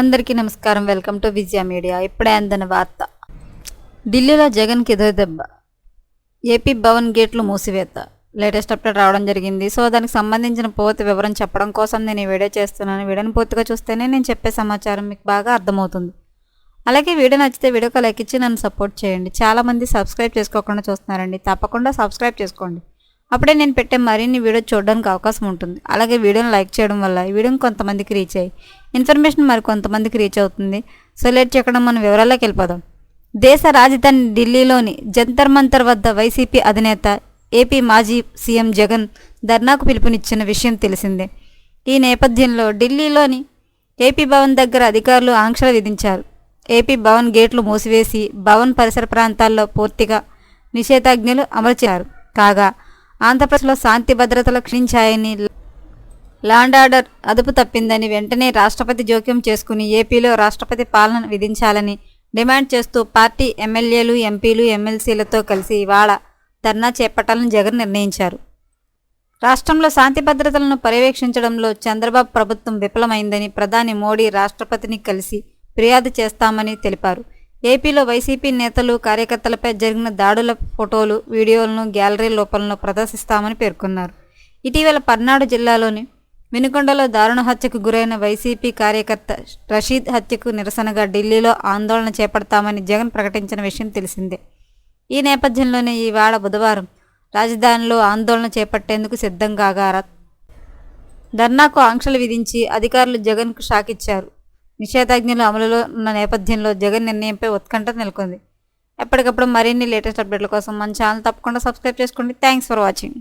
అందరికీ నమస్కారం. Welcome to Vijaya media ఇప్పుడే అందిన వార్త. ఢిల్లీలో జగన్కి ఎదురు దెబ్బ. ఏపీ భవన్ గేట్లు మూసివేత. లేటెస్ట్ అప్డేట్ రావడం జరిగింది. సో దానికి సంబంధించిన పూర్తి వివరం చెప్పడం కోసం నేను ఈ వీడియో చేస్తున్నాను. వీడియోని పూర్తిగా చూస్తేనే నేను చెప్పే సమాచారం మీకు బాగా అర్థమవుతుంది. అలాగే వీడియో నచ్చితే వీడియోకి లైక్ ఇచ్చి నన్ను సపోర్ట్ చేయండి. చాలామంది సబ్స్క్రైబ్ చేసుకోకుండా చూస్తున్నారండి. తప్పకుండా సబ్స్క్రైబ్ చేసుకోండి. అప్పుడే నేను పెట్టే మరిన్ని వీడియో చూడడానికి అవకాశం ఉంటుంది. అలాగే వీడియోని లైక్ చేయడం వల్ల ఈ వీడియోని కొంతమందికి రీచ్ అయ్యి ఇన్ఫర్మేషన్ మరి కొంతమందికి రీచ్ అవుతుంది. సో లేట్ చేయకుండా వివరాల్లోకి వెళ్ళిపోదాం. దేశ రాజధాని ఢిల్లీలోని జంతర్ మంతర్ వద్ద వైసీపీ అధినేత ఏపీ మాజీ సీఎం జగన్ ధర్నాకు పిలుపునిచ్చిన విషయం తెలిసిందే. ఈ నేపథ్యంలో ఢిల్లీలోని ఏపీ భవన్ దగ్గర అధికారులు ఆంక్షలు విధించారు. ఏపీ భవన్ గేట్లు మూసివేసి భవన్ పరిసర ప్రాంతాల్లో పూర్తిగా నిషేధాజ్ఞలు అమలు చేశారు. కాగా ఆంధ్రప్రదేశ్లో శాంతి భద్రతలు క్షీణించాయని లాండ్ ఆర్డర్ అదుపు తప్పిందని వెంటనే రాష్ట్రపతి జోక్యం చేసుకుని ఏపీలో రాష్ట్రపతి పాలన విధించాలని డిమాండ్ చేస్తూ పార్టీ ఎమ్మెల్యేలు ఎంపీలు ఎమ్మెల్సీలతో కలిసి ఇవాళ ధర్నా చేపట్టాలని జగన్ నిర్ణయించారు. రాష్ట్రంలో శాంతి భద్రతలను పర్యవేక్షించడంలో చంద్రబాబు ప్రభుత్వం విఫలమైందని ప్రధాని మోడీ రాష్ట్రపతిని కలిసి ఫిర్యాదు చేస్తామని తెలిపారు. ఏపీలో వైసీపీ నేతలు కార్యకర్తలపై జరిగిన దాడుల ఫోటోలు వీడియోలను గ్యాలరీ లోపలను ప్రదర్శిస్తామని పేర్కొన్నారు. ఇటీవల పర్నాడు జిల్లాలోని వినుకొండలో దారుణ హత్యకు గురైన వైసీపీ కార్యకర్త రషీద్ హత్యకు నిరసనగా ఢిల్లీలో ఆందోళన చేపడతామని జగన్ ప్రకటించిన విషయం తెలిసిందే. ఈ నేపథ్యంలోనే ఈవేళ బుధవారం రాజధానిలో ఆందోళన చేపట్టేందుకు సిద్ధం కాగారా ధర్నాకు ఆంక్షలు విధించి అధికారులు జగన్కు షాక్ ఇచ్చారు నిషేధాజ్ఞలు అమలులో ఉన్న నేపథ్యంలో జగన్ నిర్ణయంపై ఉత్కంఠ నెలకొంది. ఎప్పటికప్పుడు మరిన్ని లేటెస్ట్ అప్డేట్ల కోసం మన ఛానల్ తప్పకుండా సబ్స్క్రైబ్ చేసుకోండి. Thanks for watching.